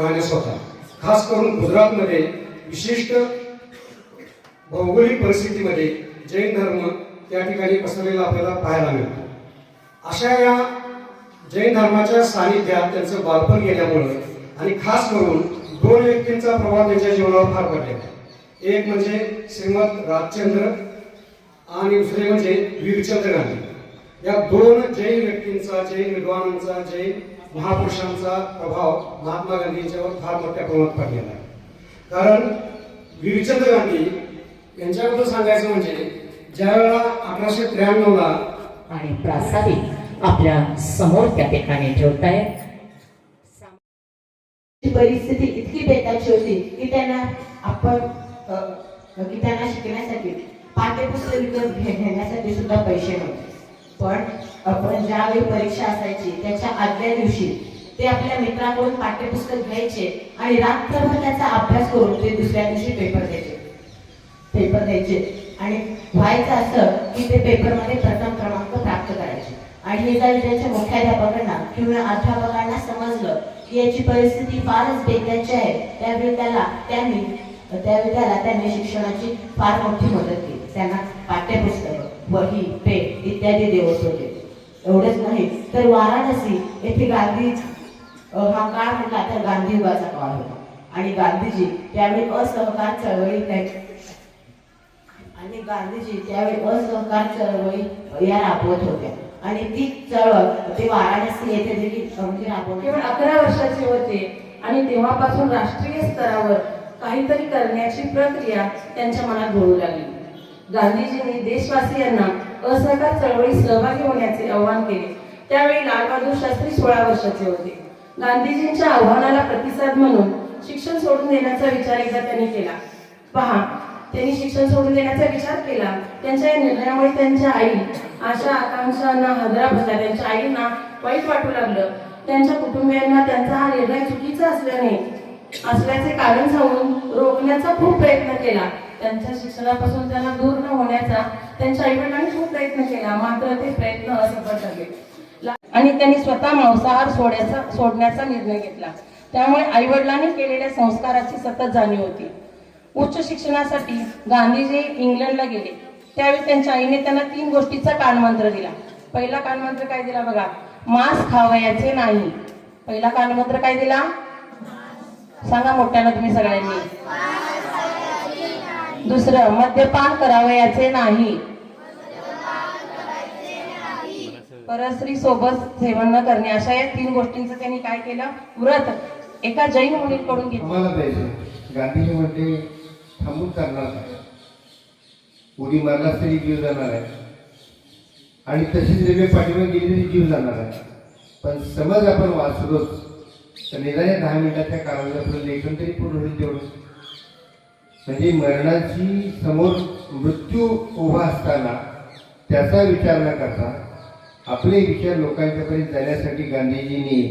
पाहण्यास होता. खास करून गुजरातमध्ये विशिष्ट भौगोलिक परिस्थितीमध्ये जैन धर्म त्या ठिकाणी पसरलेला आपल्याला पाहायला मिळतो. अशा या जैन धर्माच्या सानिध्यात त्यांचं बालपण गेल्यामुळं आणि खास करून दोन व्यक्तींचा प्रभाव त्यांच्या जीवनावर फार पडलेला आहे. एक म्हणजे श्रीमद राजचंद्र आणि दुसरे म्हणजे वीरचंद्र गांधी. या दोन जैन व्यक्तींचा जैन विद्वानांचा जैन महापुरुषांचा प्रभाव महात्मा गांधींच्यावर फार मोठ्या प्रमाणात पडलेला आहे. कारण वीरचंद्र गांधी यांच्याबद्दल सांगायचं म्हणजे ज्यावेळेला अठराशे त्र्याण्णवला आणि प्रास्ताविक आपल्यासमोर त्या ठिकाणी ठेवतायत ची परिस्थिती इतकी बेताची होती की त्यांना आपण की त्यांना शिकण्यासाठी पाठ्यपुस्तक विकत घेण्यासाठी सुद्धा पैसे नव्हते. पण आपण ज्यावेळी परीक्षा असायची त्याच्या आदल्या दिवशी ते आपल्या मित्राकडून पाठ्यपुस्तक घ्यायचे आणि रात्रभर त्याचा अभ्यास करून ते दुसऱ्या दिवशी पेपर द्यायचे. पेपर द्यायचे. आणि व्हायचं असं की ते पेपरमध्ये प्रथम क्रमांक प्राप्त करायचे. आणि हे जर त्यांच्या मुख्याध्यापकांना किंवा अध्यापकांना समजलं की याची परिस्थिती फारच बेताची आहे त्यावेळी त्याला त्यांनी त्यावेळी त्याला त्यांनी शिक्षणाची फार मोठी मदत केली. त्यांना पाठ्यपुस्तकं वही पेन इत्यादी देवत होते. एवढंच नाही. तर वाराणसी येथे गांधी हा काळ म्हटला तर गांधी युगाचा काळ होता. आणि गांधीजी त्यावेळी असहकार चळवळी आणि गांधीजी त्यावेळी असहकार चळवळी या राबवत होत्या. आणि ती चळवळ ते वाराणसी येथे देखील म्हणजे राबवण्यात केवळ अकरा वर्षाचे होते. आणि तेव्हापासून राष्ट्रीय स्तरावर काहीतरी करण्याची प्रक्रिया त्यांच्या मनात घोळू लागली. गांधीजींनी देशवासियांना असहकार चळवळीत सहभागी होण्याचे आवाहन केले. त्यावेळी लालबहादूर शास्त्री सोळा वर्षाचे होते. गांधीजींच्या आव्हानाला प्रतिसाद म्हणून शिक्षण सोडून देण्याचा विचार एकदा त्यांनी केला. पहा त्यांनी शिक्षण सोडून देण्याचा विचार केला. त्यांच्या या निर्णयामुळे त्यांच्या आई आशा आकांक्षांना हजरा बसला. त्यांच्या आईंना वाईट वाटू लागलं. त्यांच्या कुटुंबियांना त्यांचा हा निर्णय चुकीचा असल्याने असल्याचे कारण सांगून रोखण्याचा खूप प्रयत्न केला. त्यांच्या शिक्षणापासून त्यांना दूर न होण्याचा त्यांच्या आईवडिलांनी खूप प्रयत्न केला मात्र ते प्रयत्न असफल ठरले आणि त्यांनी स्वतः मांसाहार सोडायचा सोडण्याचा निर्णय घेतला. त्यामुळे आईवडिलांनी केलेल्या संस्काराची सतत जाणीव होती. उच्च शिक्षणासाठी गांधीजी इंग्लंडला गेले. त्यावेळी त्यांच्या आईने त्यांना तीन गोष्टीचा कानमंत्र दिला. पहिला कानमंत्र काय दिला बघा? मांस खावयाचे नाही. पहिला कानमंत्र काय दिला? सांगा मोठ्यानं तुम्ही सगळ्यांनी. दुसरं मद्यपान करावयाचे नाही. परस्त्री सोबत सेवन न करणे अशा या तीन गोष्टींचं त्यांनी काय केलं? व्रत. एका जैन मुलीकडून घेतलं. गांधीजी म्हणते थांबून चालणार उडी मारलाच तरी जीव जाणार आहे. आणि तशीच रेल्वे पाठीमागे गेली तरी जीव जाणार आहे. पण समज आपण वाचलोच. तर निदान या दहा मिनिटाच्या त्या आपलं लेखन तरी पूर्ण होईल तेवढं. म्हणजे मरणाची समोर मृत्यू उभा असताना त्याचा विचार न करता आपले विचार लोकांच्यापर्यंत जाण्यासाठी गांधीजींनी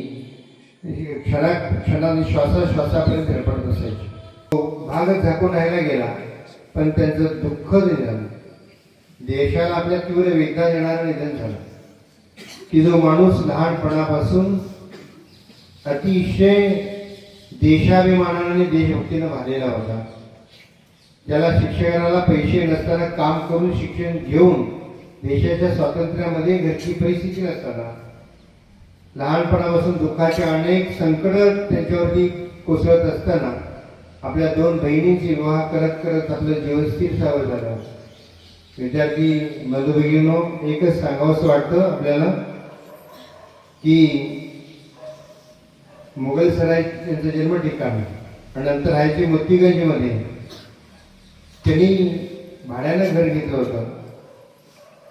क्षणा क्षणाने श्वासाश्वासापर्यंत धडपडत असायचे तो भाग झाकून राहायला गेला पण त्यांचं दुःख निधन देशाला आपल्या तीव्र वेदना देणारं निधन झालं. की जो माणूस लहानपणापासून अतिशय देशाभिमानाने देशभक्तीनं भरलेला होता त्याला शिक्षणाला पैसे नसताना काम करून शिक्षण घेऊन देशाच्या स्वातंत्र्यामध्ये घरची परिस्थिती नसताना लहानपणापासून दुःखाचे अनेक संकट त्यांच्यावरती कोसळत असताना आपल्या दोन बहिणींची विवाह करत करत आपलं जीवन स्थिर सावं झालं. विद्यार्थी मधुभगिनो एकच सांगावंसं वाटतं आपल्याला की मुघलसराय त्यांचं जन्म ठिकाण आणि नंतर राहायचे मोतीगंजमध्ये. त्यांनी भाड्यानं घर घेतलं होतं.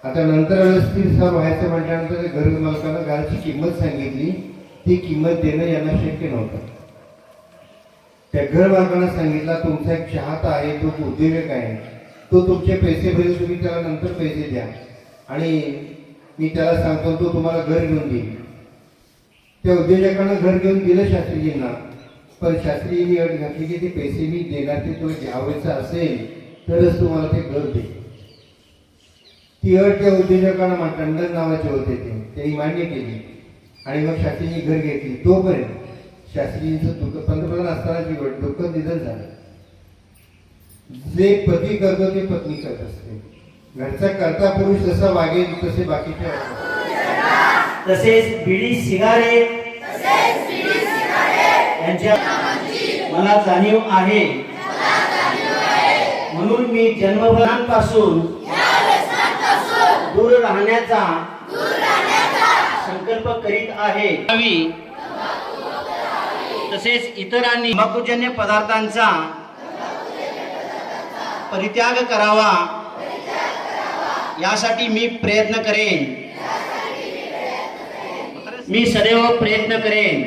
आता नंतर स्थिर व्हायचं म्हटल्यानंतर घर मालकानं घराची किंमत सांगितली. ती किंमत देणं यांना शक्य नव्हतं. त्या घर मालकानं सांगितला तुमचा एक चाहता आहे तो उद्योजक आहे. तो तुमचे पैसे भरेल तुम्ही त्याला नंतर पैसे द्या. आणि मी त्याला सांगतो तो तुम्हाला घर घेऊन देईल. त्या उद्योजकानं घर घेऊन दिलं शास्त्रीजींना. पण शास्त्रीजींनी अट घातली की ते पैसे मी देणार ते तुला घ्यावायचं असेल तरच तुम्हाला ते घर देईल ती अट त्या उद्योजकांना मा- टंडन नावाचे होते ते. त्यांनी मान्य केली. आणि मग शास्त्रीजी घर घेतली. तोपर्यंत शास्त्रीजींचं दुःख पंतप्रधान असतानाची गोष्ट दुःख निधन झालं. जे पती करतो ते पत्नी करत असते. घरचा करता पुरुष जसा वागेल तसे बाकीचे. तसेच बिडी सिगारेट यांच्या मला जाणीव आहे. म्हणून मी जन्मभरांपासून दूर राहण्याचा संकल्प करीत आहे. तसेच इतरांनी तंबाखूजन्य पदार्थांचा परित्याग करावा. यासाठी मी प्रयत्न करेन. मी सदैव प्रयत्न करेन.